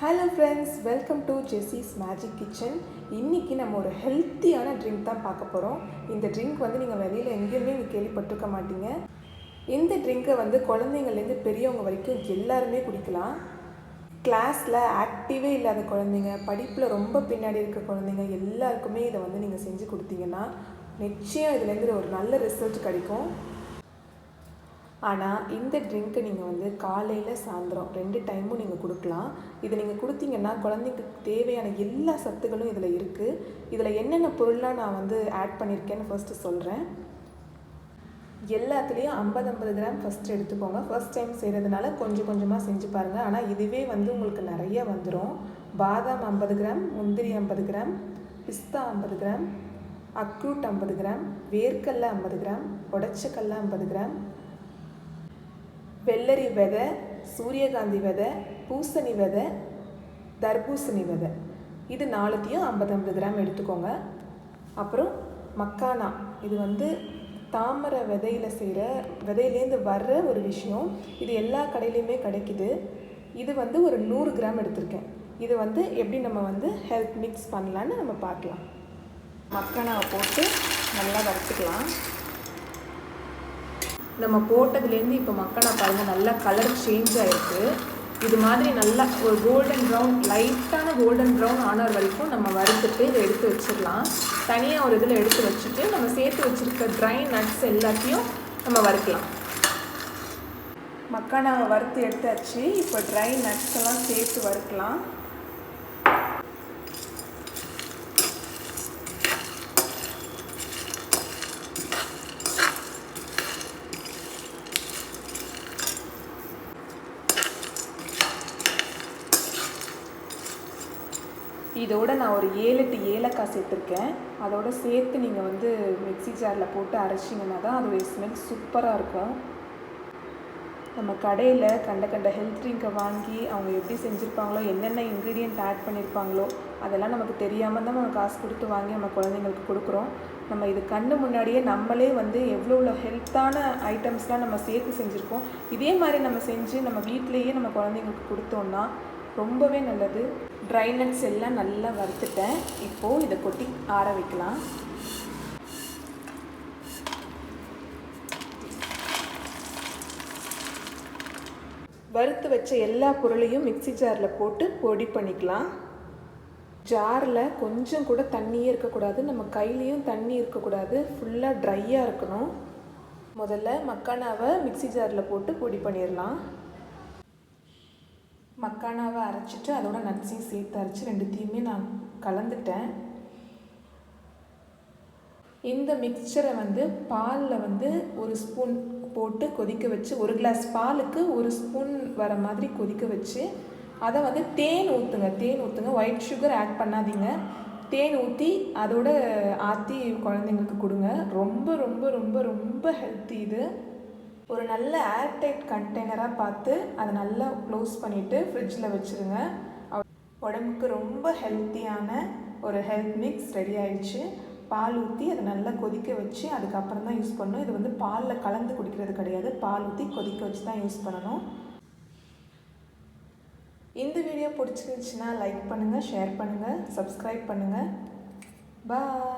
Hello friends welcome to Jessy's magic kitchen இன்றைக்கி நம்ம ஒரு ஹெல்த்தியான ட்ரிங்க் தான் பார்க்க போகிறோம் இந்த ட்ரிங்க் வந்து நீங்கள் வெளியில் எங்கேயுமே நீங்கள் கேள்விப்பட்டிருக்க மாட்டீங்க. இந்த ட்ரிங்க்கை வந்து குழந்தைங்கள்லேருந்து பெரியவங்க வரைக்கும் எல்லாருமே குடிக்கலாம். கிளாஸில் ஆக்டிவே இல்லாத குழந்தைங்க படிப்பில் ரொம்ப பின்னாடி இருக்க குழந்தைங்க எல்லாருக்குமே இதை வந்து நீங்கள் செஞ்சு கொடுத்தீங்கன்னா நிச்சயம் இதுலேருந்து ஒரு நல்ல ரிசல்ட் கிடைக்கும். ஆனால் இந்த ட்ரிங்க்கை நீங்கள் வந்து காலையில் சாயந்தரம் ரெண்டு டைமும் நீங்கள் கொடுக்கலாம். இதை நீங்கள் கொடுத்தீங்கன்னா குழந்தைக்கு தேவையான எல்லா சத்துக்களும் இதில் இருக்குது இதில் என்னென்ன பொருள்லாம் நான் வந்து ஆட் பண்ணியிருக்கேன்னு ஃபஸ்ட்டு சொல்கிறேன் எல்லாத்துலேயும் ஐம்பது ஐம்பது கிராம் ஃபஸ்ட்டு எடுத்துக்கோங்க. ஃபர்ஸ்ட் டைம் செய்கிறதுனால கொஞ்சம் கொஞ்சமாக செஞ்சு பாருங்கள் ஆனால் இதுவே வந்து உங்களுக்கு நிறைய வந்துடும் பாதாம் ஐம்பது கிராம் முந்திரி ஐம்பது கிராம் பிஸ்தா ஐம்பது கிராம் அக்ரூட் ஐம்பது கிராம் வேர்க்கடல ஐம்பது கிராம் உடச்சக்கல்ல ஐம்பது கிராம் வெள்ளரி விதை சூரியகாந்தி விதை பூசணி விதை தர்பூசணி விதை. இது நாலுத்தையும் ஐம்பது ஐம்பது கிராம் எடுத்துக்கோங்க. அப்புறம் மக்கானா. இது வந்து தாமரை விதையில் செய்கிற விதையிலேருந்து வர்ற ஒரு விஷயம். இது எல்லா கடையிலையுமே கிடைக்குது. இது வந்து ஒரு நூறு கிராம் எடுத்திருக்கேன். இது வந்து எப்படி நம்ம வந்து ஹெல்த் மிக்ஸ் பண்ணலான்னு நம்ம பார்க்கலாம். மக்கானாவை போட்டு நல்லா வறுத்துக்கலாம். நம்ம போட்டதுலேருந்து இப்போ மக்களை பாருங்கள் நல்லா கலர் சேஞ்ச் ஆகிருக்கு இது மாதிரி நல்லா ஒரு கோல்டன் ப்ரௌன் லைட்டான கோல்டன் ப்ரௌன் ஆனர் வரைக்கும் நம்ம வறுத்துட்டு இதை எடுத்து வச்சிடலாம். தனியாக ஒரு இதில் எடுத்து வச்சுட்டு நம்ம சேர்த்து வச்சுருக்க ட்ரை நட்ஸ் எல்லாத்தையும் நம்ம வறுக்கலாம். மக்கானாவை வறுத்து எடுத்தாச்சு. இப்போ ட்ரை நட்ஸ் எல்லாம் சேர்த்து வறுக்கலாம். இதோட நான் ஒரு ஏழு எட்டு ஏலக்காய் சேர்த்துருக்கேன். அதோட சேர்த்து நீங்கள் வந்து மிக்ஸி ஜாரில் போட்டு அரைச்சிங்கன்னா தான் அதோடைய ஸ்மெல் சூப்பராக இருக்கும். நம்ம கடையில் கண்ட கண்ட ஹெல்த் ட்ரிங்கை வாங்கி அவங்க எப்படி செஞ்சுருப்பாங்களோ என்னென்ன இன்க்ரீடியன்ட் ஆட் பண்ணியிருப்பாங்களோ அதெல்லாம் நமக்கு தெரியாமல் தான் நம்ம காசு கொடுத்து வாங்கி நம்ம குழந்தைங்களுக்கு கொடுக்குறோம். நம்ம இது கண்ணு முன்னாடியே நம்மளே வந்து எவ்வளோ எவ்வளோ ஹெல்த்தான ஐட்டம்ஸ்லாம் நம்ம சேர்த்து செஞ்சுருக்கோம். இதே மாதிரி நம்ம செஞ்சு நம்ம வீட்டிலையே நம்ம குழந்தைங்களுக்கு கொடுத்தோம்னா ரொம்பவே நல்லது. ட்ரை நட்ஸ் எல்லாம் நல்லா வறுத்துட்டேன். இப்போது இதை கொட்டி ஆற வைக்கலாம். வறுத்து வச்ச எல்லா பொருளையும் மிக்சி ஜாரில் போட்டு பொடி பண்ணிக்கலாம். ஜாரில் கொஞ்சம் கூட தண்ணியே இருக்கக்கூடாது. நம்ம கையிலையும் தண்ணி இருக்கக்கூடாது. ஃபுல்லாக ட்ரையாக இருக்கணும். முதல்ல மக்கானாவை மிக்சி ஜாரில் போட்டு பொடி பண்ணிடலாம். மக்கானாவை அரைச்சிட்டு அதோட நட்ஸையும் சேர்த்து அரைச்சி ரெண்டுத்தையுமே நான் கலந்துட்டேன். இந்த மிக்சரை வந்து பாலில் வந்து ஒரு ஸ்பூன் போட்டு கொதிக்க வச்சு ஒரு கிளாஸ் பாலுக்கு ஒரு ஸ்பூன் வர மாதிரி கொதிக்க வச்சு அதை வந்து தேன் ஊற்றுங்க தேன் ஊற்றுங்க ஒயிட் சுகர் ஆட் பண்ணாதீங்க. தேன் ஊற்றி அதோட ஆற்றி குழந்தைங்களுக்கு கொடுங்க. ரொம்ப ரொம்ப ரொம்ப ரொம்ப ஹெல்த்தி இது. ஒரு நல்ல ஏர்டைட் கண்டெய்னராக பார்த்து அதை நல்லா க்ளோஸ் பண்ணிவிட்டு ஃப்ரிட்ஜில் வச்சுருங்க. உடம்புக்கு ரொம்ப ஹெல்த்தியான ஒரு ஹெல்த் மிக்ஸ் ரெடி ஆயிடுச்சு. பால் ஊற்றி அதை நல்லா கொதிக்க வச்சு அதுக்கப்புறம் தான் யூஸ் பண்ணணும். இது வந்து பாலில் கலந்து குடிக்கிறது கிடையாது. பால் ஊற்றி கொதிக்க வச்சு தான் யூஸ் பண்ணணும். இந்த வீடியோ பிடிச்சிருந்துச்சுன்னா லைக் பண்ணுங்கள் ஷேர் பண்ணுங்கள் சப்ஸ்கிரைப் பண்ணுங்கள் பாய்